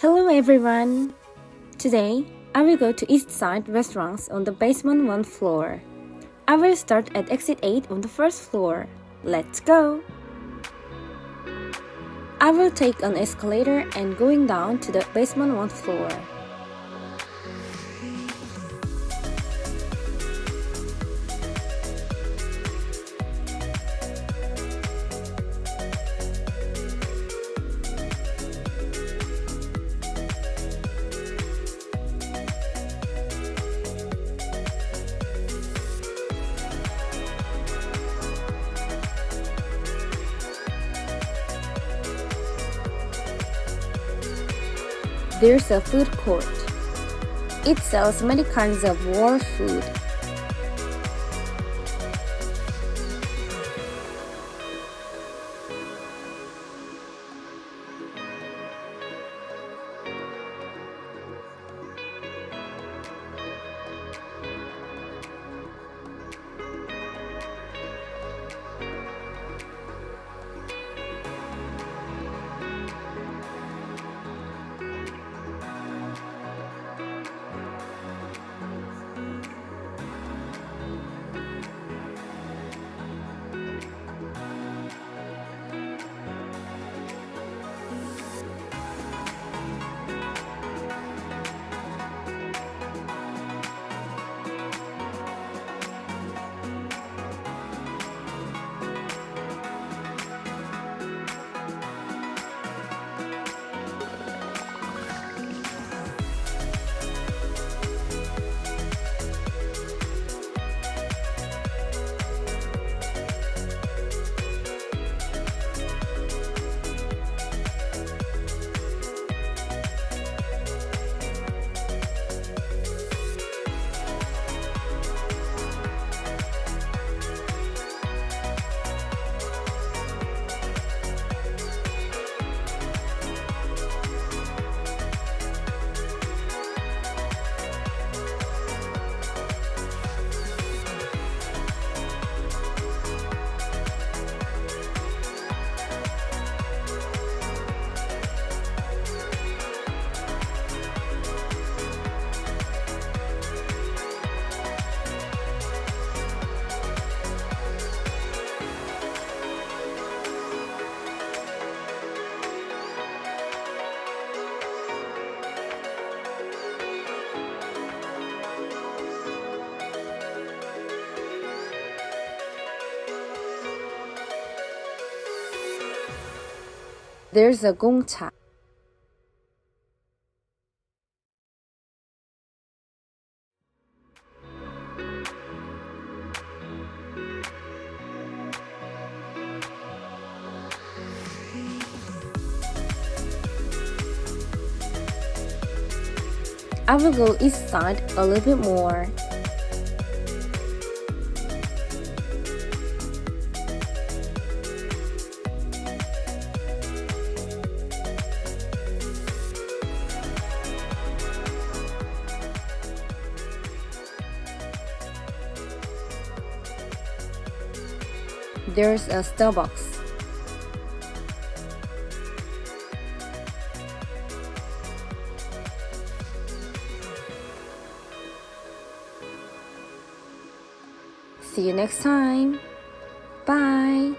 Hello everyone! Today, I will go to East Side restaurants on the basement 1 floor. I will start at exit 8 on the first floor. Let's go! I will take an escalator and going down to the basement 1 floor. There's a food court. It sells many kinds of war food. There's a gongcha. I will go east side a little bit more. There's a Starbucks. See you next time. Bye.